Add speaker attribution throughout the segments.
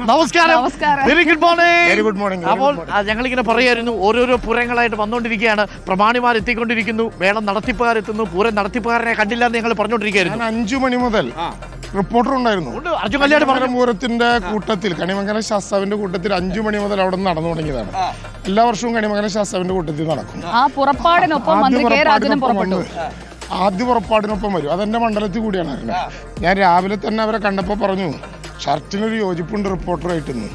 Speaker 1: നമസ്കാരം.
Speaker 2: നമസ്കാരം.
Speaker 1: Very good morning
Speaker 3: very good morning very
Speaker 1: അപ്പോൾ
Speaker 3: good
Speaker 1: ഇങ്ങനെ പറയായിരുന്നു ഓരോരോ പൂരങ്ങളായിട്ട് വന്നുകൊണ്ടിരിക്കുകയാണ്. പ്രമാണിമാർ എത്തിക്കൊണ്ടിരിക്കുന്നു. വേളം നടത്തിപ്പുകാരെത്തുന്നു. പൂരം നടത്തിപ്പുകാരനെ കണ്ടില്ല എന്ന് ഞങ്ങൾ
Speaker 3: ഞാൻ
Speaker 1: പറഞ്ഞുകൊണ്ടിരിക്കുകയായിരുന്നു
Speaker 3: അഞ്ചു മണി മുതൽ റിപ്പോർട്ടർ ഉണ്ടായിരുന്നു
Speaker 1: ഉണ്ട്, അർജുൻ കല്യാട് പറഞ്ഞു.
Speaker 3: കണിമംഗലം പൂരത്തിന്റെ കൂട്ടത്തിൽ കണിമംഗല ശാസ്താവിന്റെ കൂട്ടത്തിൽ അഞ്ചു മണി മുതൽ അവിടെ നിന്ന് നടന്നു തുടങ്ങിയതാണ്. എല്ലാ വർഷവും കണിമംഗല ശാസ്താവിന്റെ കൂട്ടത്തിൽ നടക്കും
Speaker 2: ആ പുറപ്പാടിനൊപ്പം
Speaker 3: ആദ്യ
Speaker 2: മന്ത്രി കെ. രാജനും
Speaker 3: പുറപ്പാടിനൊപ്പം
Speaker 2: പുറപ്പെട്ടു.
Speaker 3: വന്ന് ആദ്യ പുറപ്പാടിനൊപ്പം വരും. അതെന്റെ മണ്ഡലത്തിൽ കൂടിയാണ് അറിയുന്നത് ഞാൻ രാവിലെ തന്നെ അവരെ കണ്ടപ്പോൾ പറഞ്ഞു ഷർട്ടിനൊരു യോജിപ്പുണ്ട് റിപ്പോർട്ടറായിട്ട് ഇന്ന്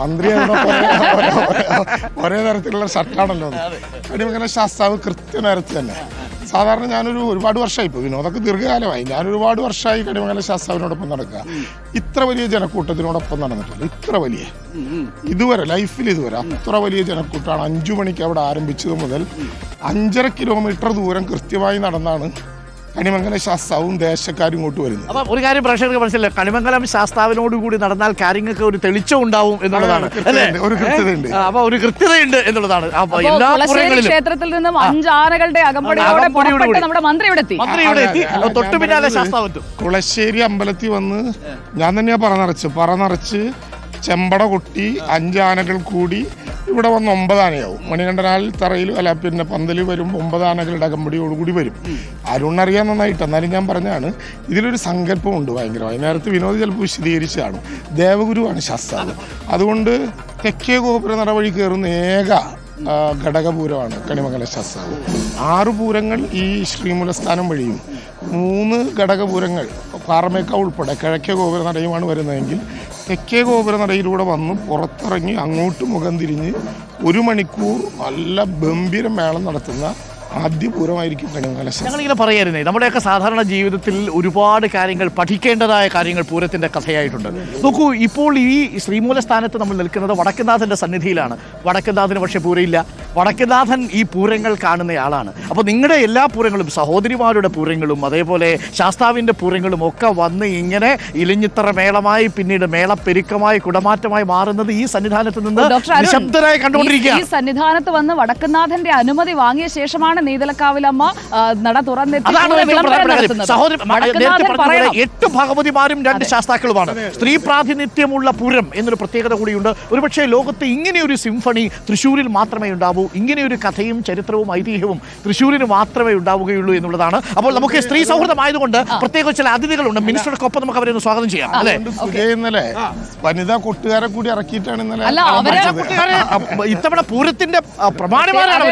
Speaker 3: മന്ത്രി ഒരേ- തരത്തിലുള്ള ഷർട്ടാണല്ലോ അത്. ശാസ്താവ് കൃത്യനേരത്ത് തന്നെ. സാധാരണ ഞാനൊരു ഒരുപാട് വർഷമായി ഇപ്പോൾ വിനോദൊക്കെ ദീർഘകാലമായി. ഞാൻ ഒരുപാട് വർഷമായി കണിമംഗലം ശാസ്താവിനോടൊപ്പം നടക്കുക. ഇത്ര വലിയ ജനക്കൂട്ടത്തിനോടൊപ്പം നടന്നിട്ടില്ല. ഇത്ര വലിയ. ഇതുവരെ ലൈഫിൽ ഇതുവരെ അത്ര വലിയ ജനക്കൂട്ടാണ് അഞ്ചു മണിക്ക് അവിടെ ആരംഭിച്ചത് മുതൽ അഞ്ചര കിലോമീറ്റർ ദൂരം കൃത്യമായി നടന്നാണ് കണിമംഗല ശാസ്താവും ദേശക്കാരും ഇങ്ങോട്ട് വരുന്നു.
Speaker 1: അപ്പൊ ഒരു കാര്യം പ്രേക്ഷകർക്ക് മനസ്സിലായി. കണിമംഗലം ശാസ്താവിനോട് കൂടി നടന്നാൽ കാര്യങ്ങൾക്ക് ഒരു തെളിച്ചം ഉണ്ടാവും എന്നുള്ളതാണ്.
Speaker 3: ഒരു
Speaker 1: അല്ലേ?
Speaker 3: കൃത്യതയുണ്ട്, ഒരു കൃത്യതയുണ്ട്.
Speaker 1: അപ്പൊ ഒരു കൃത്യതയുണ്ട് എന്നുള്ളതാണ്. അപ്പൊ എല്ലാ
Speaker 2: ക്ഷേത്രത്തിൽ നിന്നും അഞ്ചാനകളുടെ അകമ്പടിയോടെ പുറപ്പെട്ട് നമ്മുടെ മന്ത്രി ഇവിടെ എത്തി.
Speaker 1: മന്ത്രി ഇവിടെ എത്തി. തൊട്ടു പിന്നാലെ ശാസ്താവെത്തും
Speaker 3: കുളശ്ശേരി അമ്പലത്തിൽ വന്ന് ഞാൻ തന്നെയാ പറ നിറച്ച്. പറ നിറച്ച് ചെമ്പട കൊട്ടി അഞ്ചാനകൾ കൂടി ഇവിടെ വന്ന് ഒമ്പതാനയാവും. മണികണ്ഠനാൽ തറയിൽ അല്ല പിന്നെ പന്തൽ വരും ഒമ്പതാനകളുടെ അകമ്പടിയോടുകൂടി വരും. അരുണറിയാൻ നന്നായിട്ട് എന്നാലും ഞാൻ പറഞ്ഞാണ് ഇതിലൊരു സങ്കല്പമുണ്ട് ഭയങ്കര. വൈകുന്നേരത്ത് വിനോദ് ചിലപ്പോൾ വിശദീകരിച്ചതാണ്. ദേവഗുരുവാണ് ശാസ്ത്രം അതുകൊണ്ട് തെക്കേ ഗോപുര നടവഴി കയറുന്ന ഏക ഘടകപൂരമാണ് കണിമംഗല ശാസ്താവ്. ആറ് പൂരങ്ങൾ ഈ ശ്രീമൂലസ്ഥാനം വഴിയും മൂന്ന് ഘടകപൂരങ്ങൾ പാറമേക്ക ഉൾപ്പെടെ കിഴക്കേ ഗോപുരനടയുമാണ് വരുന്നതെങ്കിൽ തെക്കേ ഗോപുരനടയിലൂടെ വന്ന് പുറത്തിറങ്ങി അങ്ങോട്ട് മുഖം തിരിഞ്ഞ് ഒരു മണിക്കൂർ നല്ല ഗംഭീര മേളം നടത്തുന്ന ആദ്യ പൂരമായിരിക്കും കണിമംഗല ശാസ്ത്രം.
Speaker 1: ഞങ്ങളിങ്ങനെ പറയായിരുന്നേ നമ്മുടെയൊക്കെ സാധാരണ ജീവിതത്തിൽ ഒരുപാട് കാര്യങ്ങൾ പഠിക്കേണ്ടതായ കാര്യങ്ങൾ പൂരത്തിന്റെ കഥയായിട്ടുണ്ട്. നോക്കൂ ഇപ്പോൾ ഈ ശ്രീമൂല സ്ഥാനത്ത് നമ്മൾ നിൽക്കുന്നത് വടക്കുന്നാഥന്റെ സന്നിധിയിലാണ്. വടക്കുന്നാഥിന് പക്ഷേ പൂരയില്ല. വടക്കുന്നാഥൻ ഈ പൂരങ്ങൾ കാണുന്നയാളാണ് അപ്പോൾ നിങ്ങളുടെ എല്ലാ പൂരങ്ങളും സഹോദരിമാരുടെ പൂരങ്ങളും അതേപോലെ ശാസ്താവിന്റെ പൂരങ്ങളും ഒക്കെ വന്ന് ഇങ്ങനെ ഇലിഞ്ഞിത്തറ മേളമായി പിന്നീട് മേളപ്പെരുക്കമായി കുടമാറ്റമായി മാറുന്നത് ഈ സന്നിധാനത്ത് നിന്ന് നിശബ്ദരായി
Speaker 2: ഈ-
Speaker 1: കണ്ടുകൊണ്ടിരിക്കുകയാണ്.
Speaker 2: ഈ സന്നിധാനത്ത് വന്ന് വടക്കുന്നാഥന്റെ അനുമതി വാങ്ങിയ ശേഷമാണ് നീതലക്കാവിലമ്മ നട തുറന്നെത്തി
Speaker 1: എട്ട് ഭഗവതിമാരും രണ്ട് ശാസ്താക്കളുമാണ്. സ്ത്രീ പ്രാതിനിധ്യമുള്ള പൂരം എന്നൊരു പ്രത്യേകത കൂടിയുണ്ട്. ഒരുപക്ഷെ ലോകത്ത് ഒരു സിംഫണി തൃശ്ശൂരിൽ മാത്രമേ ഉണ്ടാവൂ ഇങ്ങനെയൊരു കഥയും ചരിത്രവും ഐതിഹ്യവും തൃശ്ശൂരിന് മാത്രമേ ഉണ്ടാവുകയുള്ളൂ എന്നുള്ളതാണ്. അപ്പോൾ നമുക്ക് സ്ത്രീ സൗഹൃദമായതുകൊണ്ട് പ്രത്യേക ചില അതിഥികളുണ്ട്. മിനിസ്റ്റർക്കൊപ്പം നമുക്ക് അവരെ ഒന്ന് സ്വാഗതം ചെയ്യാം. അല്ലേ?
Speaker 3: ഇന്നലെ വനിതാ കൊട്ടുകാരെ കൂടി ഇറക്കിയിട്ടാണ് ഇന്നലെ
Speaker 2: അല്ല, അവരെ-
Speaker 3: വെച്ചത്.
Speaker 1: കൂട്ടുകാരെ, അ, ഇത്തവണ പൂരത്തിന്റെ പ്രമാണിമാരാണ്